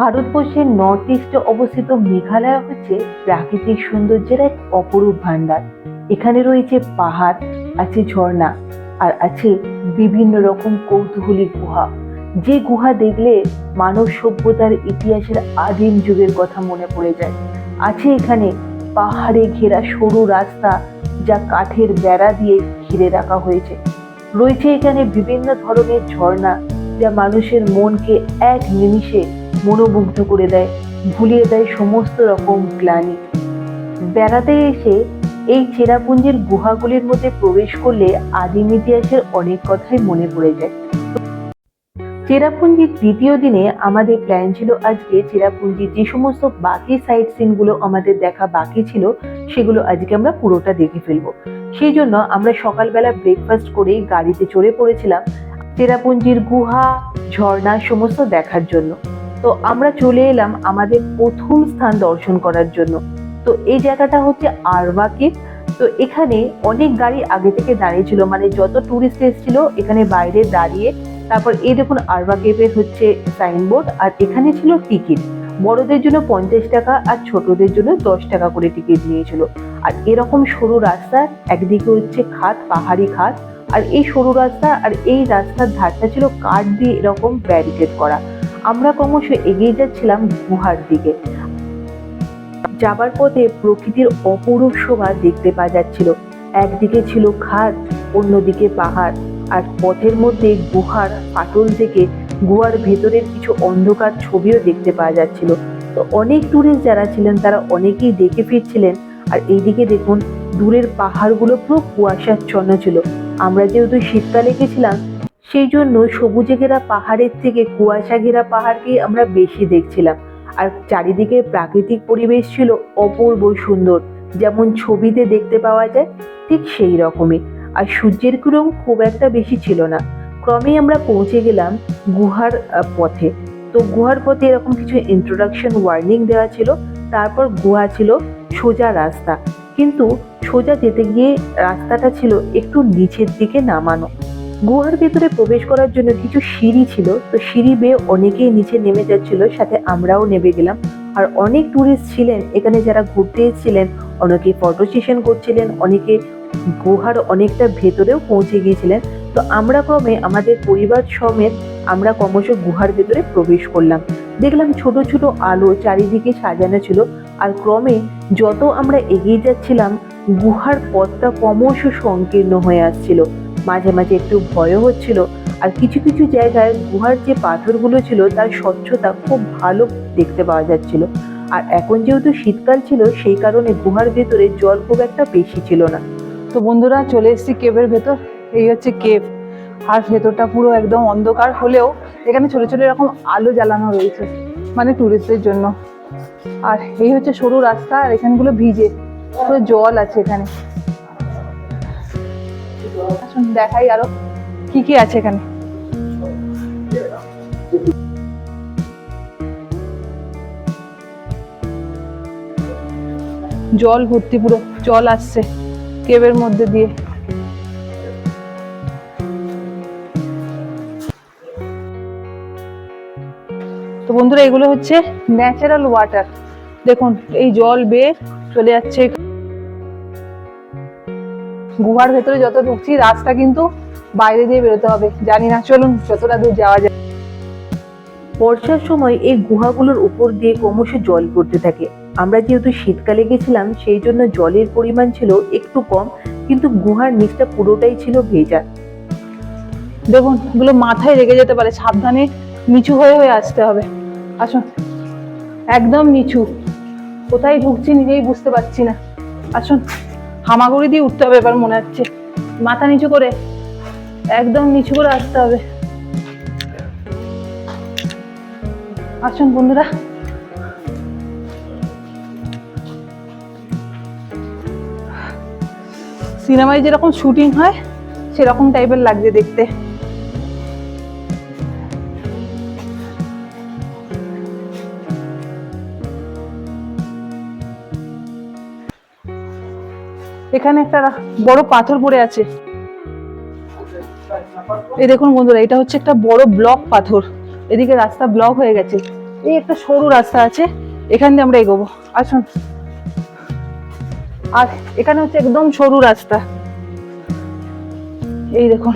ভারতবর্ষের নর্থ ইস্টে অবস্থিত মেঘালয় হচ্ছে প্রাকৃতিক সৌন্দর্যের এক অপরূপ ভান্ডার এখানে রয়েছে পাহাড়, আছে ঝর্ণা, আর আছে বিভিন্ন রকম কৌতূহলী গুহা। যে গুহা দেখলে মানব সভ্যতার ইতিহাসের আদিম যুগের কথা মনে পড়ে যায়। আছে এখানে পাহাড়ে ঘেরা সরু রাস্তা যা কাঠের বেড়া দিয়ে ঘিরে রাখা হয়েছে। রয়েছে এখানে বিভিন্ন ধরনের ঝর্ণা যা মানুষের মনকে এক নিমিষে মনোমুগ্ধ করে দেয়, ভুলিয়ে দেয় সমস্ত রকম গ্লানি। বেড়াতে এসে এই চেরাপুঞ্জির গুহাগুলির মধ্যে প্রবেশ করলে আদিম ইতিহাসের অনেক কথাই মনে পড়ে যায়। চেরাপুঞ্জির তৃতীয় দিনে আমাদের প্ল্যান ছিল আজকে চেরাপুঞ্জির যে সমস্ত বাকি সাইট সিনগুলো আমাদের দেখা বাকি ছিল, সেগুলো আজকে আমরা পুরোটা দেখে ফেলব। সেই জন্য আমরা সকালবেলা ব্রেকফাস্ট করেই গাড়িতে চড়ে পড়েছিলাম চেরাপুঞ্জির গুহা, ঝর্ণা, সমস্ত দেখার জন্য। তো আমরা চলে এলাম আমাদের প্রথম স্থান দর্শন করার জন্য। তো এই জায়গাটা হচ্ছে আরবা কেভ। তো এখানে অনেক গাড়ি আগে থেকে দাঁড়িয়ে ছিল মানে যত টুরিস্ট এসেছিল এখানে বাইরে দাঁড়িয়ে। তারপর এই দেখুন আরবা কেভের হচ্ছে সাইনবোর্ড আর এখানে ছিল টিকিট বড়দের জন্য পঞ্চাশ টাকা আর ছোটদের জন্য দশ টাকা করে টিকিট নিয়েছিল। আর এরকম সরু রাস্তা, একদিকে হচ্ছে খাত, পাহাড়ি খাত। আর এই সরু রাস্তা আর এই রাস্তার ধারটা ছিল কাঠ দিয়ে এরকম ব্যারিকেড করা। আমরা ক্রমশ এগিয়ে যাচ্ছিলাম গুহার দিকে। যাবার পথে প্রকৃতির অপরূপ শোভা দেখতে পাওয়া যাচ্ছিল। একদিকে ছিল খাদ অন্যদিকে পাহাড়, আর পথের মধ্যে গুহার ফাটল থেকে গুহার ভেতরের কিছু অন্ধকার ছবিও দেখতে পাওয়া যাচ্ছিল। তো অনেক টুরিস্ট যারা ছিলেন, তারা অনেকেই দেখে ফিরছিলেন। আর এইদিকে দেখুন, দূরের পাহাড়গুলো পুরো কুয়াশাচ্ছন্ন ছিল। আমরা যেহেতু শীতকালে গেছিলাম সেই জন্য সবুজে ঘেরা পাহাড়ের থেকে কুয়াশা ঘেরা পাহাড়কেই আমরা বেশি দেখছিলাম। আর চারিদিকে প্রাকৃতিক পরিবেশ ছিল অপূর্ব সুন্দর। যেমন ছবিতে দেখতে পাওয়া যায়, ঠিক সেই রকমই। আর সূর্যের কিরণ খুব একটা বেশি ছিল না। ক্রমেই আমরা পৌঁছে গেলাম গুহার পথে। তো গুহার পথে এরকম কিছু ইন্ট্রোডাকশন ওয়ার্নিং দেওয়া ছিল। তারপর গুহা ছিল সোজা রাস্তা। কিন্তু সোজা যেতে গিয়ে রাস্তাটা ছিল একটু নিচের দিকে নামানো। গুহার ভেতরে প্রবেশ করার জন্য কিছু সিঁড়ি ছিল। তো সিঁড়ি বেয়ে অনেকেই নিচে নেমে যাচ্ছিল, সাথে আমরাও নেমে গেলাম। আর অনেক টুরিস্ট ছিলেন, এখানে যারা ঘুরতে এসেছিলেন অনেকে ফটো সেশন করছিলেন, অনেকে গুহার অনেকটা ভেতরেও পৌঁছে গিয়েছিলেন। তো আমরা ক্রমে আমাদের পরিবার সমেত আমরা ক্রমশ গুহার ভেতরে প্রবেশ করলাম। দেখলাম ছোট ছোট আলো চারিদিকে সাজানো ছিল। আর ক্রমে যত আমরা এগিয়ে যাচ্ছিলাম, গুহার পথটা ক্রমশ সংকীর্ণ হয়ে আসছিল। মাঝে মাঝে একটু ভয়ও হচ্ছিল। আর কিছু কিছু জায়গায় গুহার যে পাথরগুলো ছিল, তার স্বচ্ছতা খুব ভালো দেখতে পাওয়া যাচ্ছিল। আর এখন যেহেতু শীতকাল ছিল, সেই কারণে গুহার ভেতরে জল খুব একটা বেশি ছিল না। তো বন্ধুরা, চলে এসেছি কেভের ভেতর। এই হচ্ছে কেভ। আর ভেতরটা পুরো একদম অন্ধকার হলেও এখানে ছোট ছোট এরকম আলো জ্বালানো রয়েছে মানে টুরিস্টদের জন্য। আর এই হচ্ছে সরু রাস্তা, আর এখানগুলো ভিজে, পুরো জল আছে এখানে। দেখাই আরও কি কি আছে এখানে। জল ভর্তি পুরো, জল আসছে কেবের মধ্যে দিয়ে। তো বন্ধুরা, এগুলো হচ্ছে ন্যাচারাল ওয়াটার দেখুন, এই জল বেয়ে চলে যাচ্ছে গুহার ভেতরে যত ঢুকছি রাস্তা কিন্তু বাইরে দিয়ে বেরোতে হবে। জানি না চলুন যতটা দূর যাওয়া যায়। বর্ষার সময় এই গুহাগুলোর উপর দিয়ে ক্রমশ জল পড়তে থাকে। আমরা যেহেতু শীতকালে গেছিলাম সেই জন্য জলের পরিমাণ ছিল একটু কম কিন্তু গুহার নিচটা পুরোটাই ছিল ভেজা। দেখুন এগুলো মাথায় রেগে যেতে পারে। সাবধানে নিচু হয়ে হয়ে আসতে হবে। আসুন। একদম নিচু। কোথায় ঢুকছি নিজেই বুঝতে পারছি না। আসুন। হামাগুড়ি দিয়ে উঠতে হবে এবার মনে হচ্ছে। মাথা নিচু করে, একদম নিচু করে আসতে হবে। আসুন বন্ধুরা। সিনেমায় যেরকম শুটিং হয়, সেরকম টাইপের লাগছে দেখতে। এখানে একটা বড় পাথর পড়ে আছে। এই দেখুন বন্ধুরা, এটা হচ্ছে একটা বড় ব্লক পাথর। এদিকে রাস্তা ব্লক হয়ে গেছে। এই একটা সরু রাস্তা আছে, এখান দিয়ে আমরা এগোবো। আসুন। আর এখানে হচ্ছে একদম সরু রাস্তা। এই দেখুন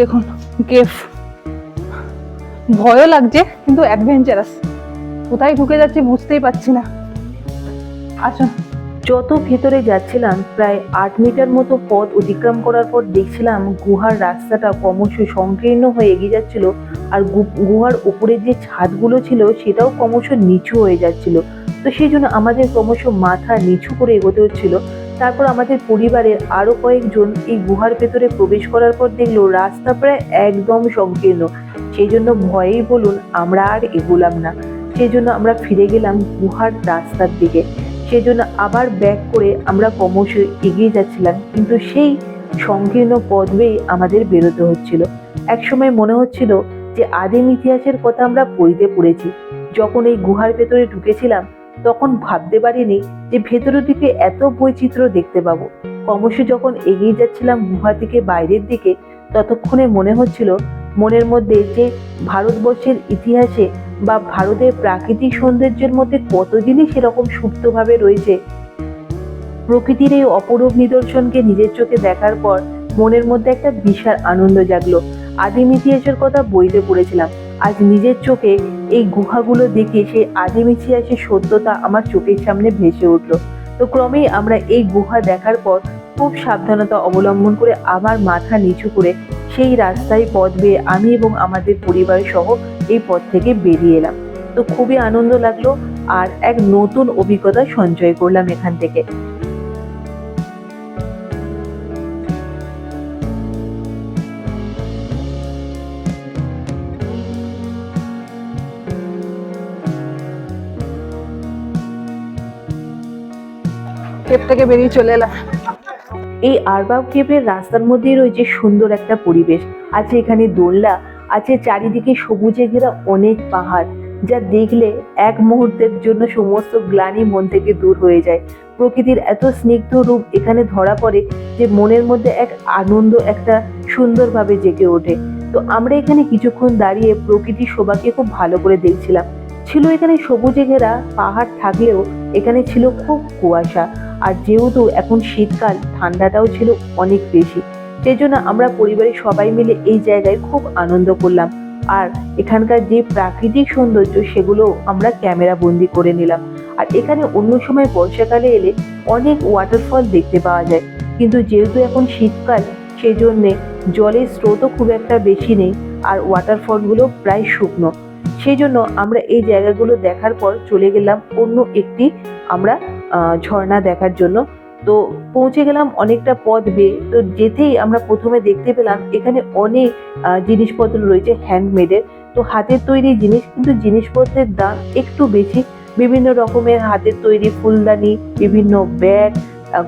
দেখুন, কেফ। ভয়ও লাগছে, কিন্তু অ্যাডভেঞ্চারাস কোথায় ঢুকে যাচ্ছি বুঝতেই পারছি না। আসুন। যত ভেতরে যাচ্ছিলাম, প্রায় আট মিটার মতো পথ অতিক্রম করার পর দেখছিলাম গুহার রাস্তাটা ক্রমশ সংকীর্ণ হয়ে এগিয়ে যাচ্ছিল আর গুহার উপরে যে ছাদগুলো ছিল সেটাও ক্রমশ নিচু হয়ে যাচ্ছিল। তো সেই জন্য আমাদের ক্রমশ মাথা নিচু করে এগোতে হচ্ছিল। তারপর আমাদের পরিবারের আরও কয়েকজন এই গুহার ভেতরে প্রবেশ করার পর দেখল রাস্তা প্রায় একদম সংকীর্ণ। সেই জন্য ভয়েই বলুন আমরা আর এগোলাম না। সেই জন্য আমরা ফিরে গেলাম গুহার রাস্তার দিকে। সেই জন্য আবার ব্যাক করে আমরা ক্রমশ এগিয়ে যাচ্ছিলাম। কিন্তু সেই সংকীর্ণ পথ আমাদের বেরোতে হচ্ছিল। একসময় মনে হচ্ছিল যে আদিম ইতিহাসের কথা আমরা বইতে পড়েছি। যখন এই গুহার ভেতরে ঢুকেছিলাম, তখন ভাবতে পারিনি যে ভেতরের দিকে এত বৈচিত্র্য দেখতে পাবো। ক্রমশ যখন এগিয়ে যাচ্ছিলাম গুহা থেকে বাইরের দিকে, ততক্ষণে মনে হচ্ছিল মনের মধ্যে যে ভারতবর্ষের ইতিহাসে বা ভারতের প্রাকৃতিক সৌন্দর্যের মধ্যে কত জিনিস এরকম সুপ্তভাবে রয়েছে? প্রকৃতির এই অপরূপ নিদর্শনকে নিজের চোখে দেখার পর মনের মধ্যে একটা বিশাল আনন্দ জাগলো। আদিম ইতিহাসের কথা বইতে পড়েছিলাম। আজ নিজের চোখে এই গুহাগুলো দেখে সেই আদিম ইতিহাসের সত্যতা আমার চোখের সামনে ভেসে উঠল। তো ক্রমেই আমরা এই গুহা দেখার পর খুব সাবধানতা অবলম্বন করে আবার মাথা নিচু করে সেই রাস্তায় পথ বেয়ে আমি এবং আমাদের পরিবার সহ এই পথ থেকে বেরিয়ে এলাম। তো খুবই আনন্দ লাগল আর এক নতুন অভিজ্ঞতা সঞ্চয় করলাম এখান থেকে। থেকে বেরিয়ে চলে এলাম। এই আরবাব কেপের রাস্তার মধ্যেই রয়েছে সুন্দর একটা পরিবেশ। আছে এখানে দোলনা, আছে চারিদিকে সবুজে ঘেরা অনেক পাহাড়, যা দেখলে এক মুহূর্তের জন্য সমস্ত গ্লানি মন থেকে দূর হয়ে যায়। প্রকৃতির এত স্নিগ্ধ রূপ এখানে ধরা পড়ে যে মনের মধ্যে এক আনন্দ, একটা সুন্দরভাবে জেগে ওঠে। তো আমরা এখানে কিছুক্ষণ দাঁড়িয়ে প্রকৃতির শোভাকে খুব ভালো করে দেখছিলাম। ছিল এখানে সবুজে ঘেরা পাহাড় থাকলেও এখানে ছিল খুব কুয়াশা। আর যেহেতু এখন শীতকাল, ঠান্ডাটাও ছিল অনেক বেশি। সেই জন্য আমরা পরিবারের সবাই মিলে এই জায়গায় খুব আনন্দ করলাম। আর এখানকার যে প্রাকৃতিক সৌন্দর্য, সেগুলো আমরা ক্যামেরা বন্দি করে নিলাম। আর এখানে অন্য সময় বর্ষাকালে এলে অনেক ওয়াটারফল দেখতে পাওয়া যায়। কিন্তু যেহেতু এখন শীতকাল সেই জন্যে জলের স্রোতও খুব একটা বেশি নেই। আর ওয়াটারফলগুলো প্রায় শুকনো। সেই জন্য আমরা এই জায়গাগুলো দেখার পর চলে গেলাম অন্য একটি আমরা ঝর্ণা দেখার জন্য। তো পৌঁছে গেলাম অনেকটা পথ বেয়ে। তো যেতেই আমরা প্রথমে দেখতে পেলাম এখানে অনেক জিনিসপত্র রয়েছে হ্যান্ডমেডের তো হাতের তৈরি জিনিস, কিন্তু জিনিসপত্রের দাম একটু বেশি। বিভিন্ন রকমের হাতের তৈরি ফুলদানি, বিভিন্ন ব্যাগ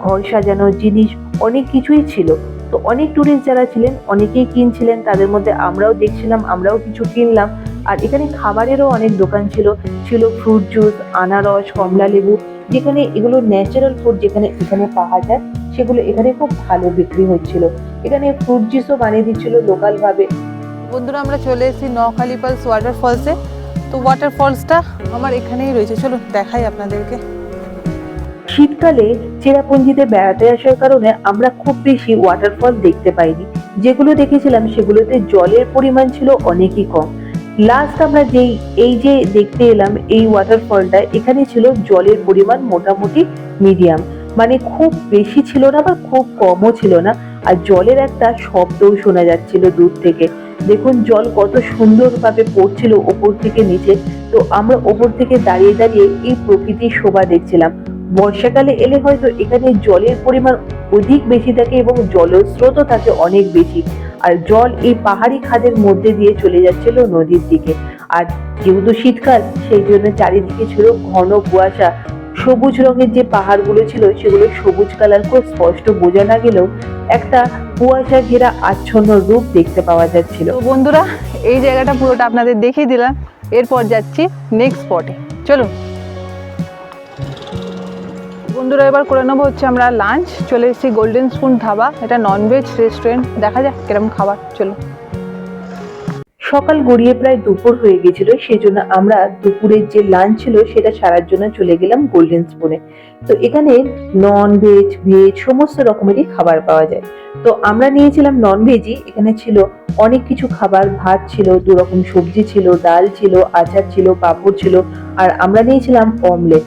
ঘর সাজানো জিনিস অনেক কিছুই ছিল। তো অনেক টুরিস্ট যারা ছিলেন, অনেকেই কিনছিলেন। তাদের মধ্যে আমরাও দেখছিলাম, আমরাও কিছু কিনলাম। আর এখানে খাবারেরও অনেক দোকান ছিল। ছিল ফ্রুট জুস আনারস কমলা লেবু যেখানে এগুলো ন্যাচারাল ফুড যেখানে এখানে পাওয়া যায় সেগুলো এখানে খুব ভালো বিক্রি হচ্ছিল। এখানে ফ্রুট জুসও বানিয়ে দিচ্ছিল লোকালভাবে। বন্ধুরা আমরা চলে এসেছি নখালি পালস ওয়াটারফলসে তো ওয়াটারফলসটা আমার এখানেই রয়েছে। চলুন দেখাই আপনাদেরকে। শীতকালে চেরাপুঞ্জিতে বেড়াতে আসার কারণে আমরা খুব বেশি ওয়াটারফল দেখতে পাইনি। যেগুলো দেখেছিলাম সেগুলোতে জলের পরিমাণ ছিল অনেকই কম। লাস্ট আমরা যেই, এই যে দেখতে এলাম, এই ওয়াটারফলটা এখানে ছিল জলের পরিমাণ মোটামুটি মিডিয়াম মানে খুব বেশি ছিল না বা খুব কমও ছিল না। আর জলের একটা শব্দও শোনা যাচ্ছিল দূর থেকে। দেখুন, জল কত সুন্দরভাবে পড়ছিল ওপর থেকে নিচে। তো আমরা ওপর থেকে দাঁড়িয়ে দাঁড়িয়ে এই প্রকৃতির শোভা দেখছিলাম। বর্ষাকালে এলে হয়তো এখানে জলের পরিমাণ অধিক বেশি থাকে এবং জলস্রোতও থাকে অনেক বেশি। আর জল এই পাহাড়ি খাদের মধ্যে দিয়ে চলে যাচ্ছিল নদীর দিকে। আর যেহেতু শীতকাল, সেই জন্য চারিদিকে ছিল ঘন কুয়াশা। সবুজ রঙের যে পাহাড়গুলো ছিল, সেগুলো সবুজ কালার খুব স্পষ্ট বোঝা না গেলেও একটা কুয়াশা ঘেরা আচ্ছন্ন রূপ দেখতে পাওয়া যাচ্ছিল। বন্ধুরা, এই জায়গাটা পুরোটা আপনাদের দেখিয়ে দিলাম। এরপর যাচ্ছি নেক্সট স্পটে চলুন। বন্ধুরা, এবার করে নেব হচ্ছে আমরা লাঞ্চ চলে এসেছি গোল্ডেন স্পুন ধাবা। এটা ননভেজ রেস্টুরেন্ট দেখা যাক কীরকম খাবার। চলো। সকাল গড়িয়ে প্রায় দুপুর হয়ে গেছিল, সেজন্য আমরা দুপুরের যে লাঞ্চ ছিল, সেটা সারার জন্য চলে গেলাম গোল্ডেন স্পুনে তো এখানে নন ভেজ ভেজ সমস্ত রকমেরই খাবার পাওয়া যায়। তো আমরা নিয়েছিলাম নন ভেজই এখানে ছিল অনেক কিছু খাবার। ভাত ছিল দু রকম সবজি ছিল, ডাল ছিল, আচার ছিল, পাঁপড় ছিল। আর আমরা নিয়েছিলাম অমলেট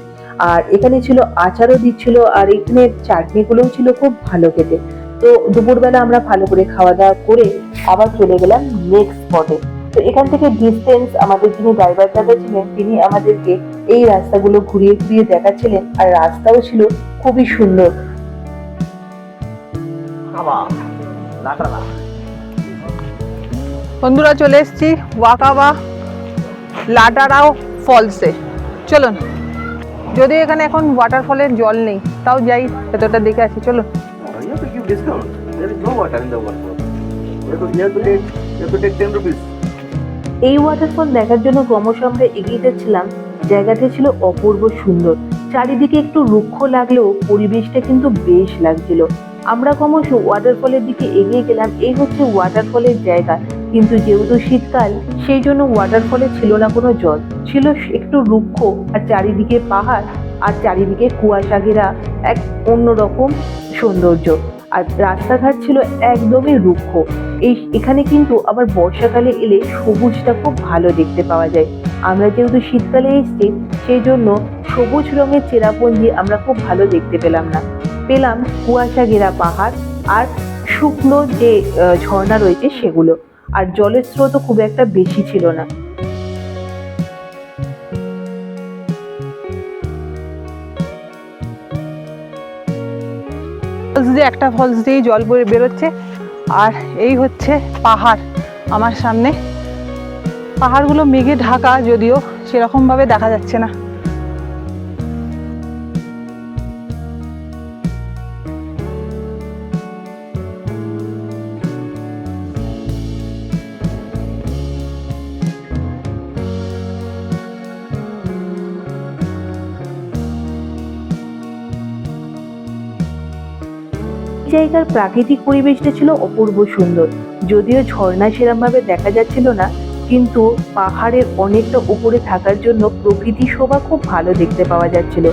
আর এখানে ছিল আচারও দিচ্ছিল আর এখানে চাটনিগুলোও ছিল খুব ভালো খেতে। তো দুপুরবেলা আমরা ভালো করে খাওয়া দাওয়া করে আবার চলে গেলাম নেক্সট স্পটে তো এখান থেকে ডিস্টেন্স আমাদের যিনি ড্রাইভার দাদা ছিলেন তিনি আমাদেরকে এই রাস্তাগুলো ঘুরিয়ে ঘুরিয়ে দেখাচ্ছিলেন আর রাস্তাও ছিল খুবই সুন্দর। বন্ধুরা চলে এসেছি ওয়াকাবা লাটারাও ফলসে চলুন। যদি এখানে এখন ওয়াটারফলের জল নেই তাও যাই ভেতরটা দেখে আসি চলো. এই ওয়াটারফল দেখার জন্য ক্রমশ আমরা এগিয়ে যাচ্ছিলাম। জায়গাটি ছিল অপূর্ব সুন্দর। চারিদিকে একটু রুক্ষ লাগলেও পরিবেশটা কিন্তু বেশ লাগছিল। আমরা ক্রমশ ওয়াটারফলের দিকে এগিয়ে গেলাম। এই হচ্ছে ওয়াটারফলের জায়গা। কিন্তু যেহেতু শীতকাল, সেই জন্য ওয়াটারফলে ছিল না কোনো জল। ছিল একটু রুক্ষ আর চারিদিকে পাহাড় আর চারিদিকে কুয়াশা ঘেরা এক অন্যরকম সৌন্দর্য। আর রাস্তাঘাট ছিল একদমই রুক্ষ। এই এখানে কিন্তু আবার বর্ষাকালে এলে সবুজটা খুব ভালো দেখতে পাওয়া যায়। আমরা যেহেতু শীতকালে এসেছি, সেই জন্য সবুজ রঙের চেরাপুঞ্জি আমরা খুব ভালো দেখতে পেলাম না। পেলাম কুয়াশা ঘেরা পাহাড় আর শুকনো যে ঝর্ণা রয়েছে সেগুলো। আর জলের স্রোতও খুব একটা বেশি ছিল না। একটা ফলস দিয়েই জল বেরোচ্ছে। আর এই হচ্ছে পাহাড় আমার সামনে। পাহাড়গুলো মেঘে ঢাকা, যদিও সেরকমভাবে দেখা যাচ্ছে না। জায়গার প্রাকৃতিক পরিবেশটা ছিল অপূর্ব সুন্দর। যদিও ঝর্ণা সেরমভাবে দেখা যাচ্ছিল না, কিন্তু পাহাড়ের অনেকটা উপরে থাকার জন্য প্রকৃতি শোভা খুব ভালো দেখতে পাওয়া যাচ্ছিল।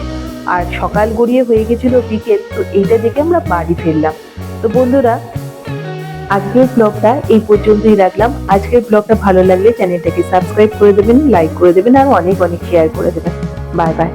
আর সকাল গড়িয়ে হয়ে গেছিল বিকেল, তো এইটা দেখে আমরা বাড়ি ফিরলাম। তো বন্ধুরা, আজকের ব্লগটা এই পর্যন্তই রাখলাম। আজকের ব্লগটা ভালো লাগলে চ্যানেলটাকে সাবস্ক্রাইব করে দেবেন, লাইক করে দেবেন, আর অনেক অনেক শেয়ার করে দেবেন। Bye bye.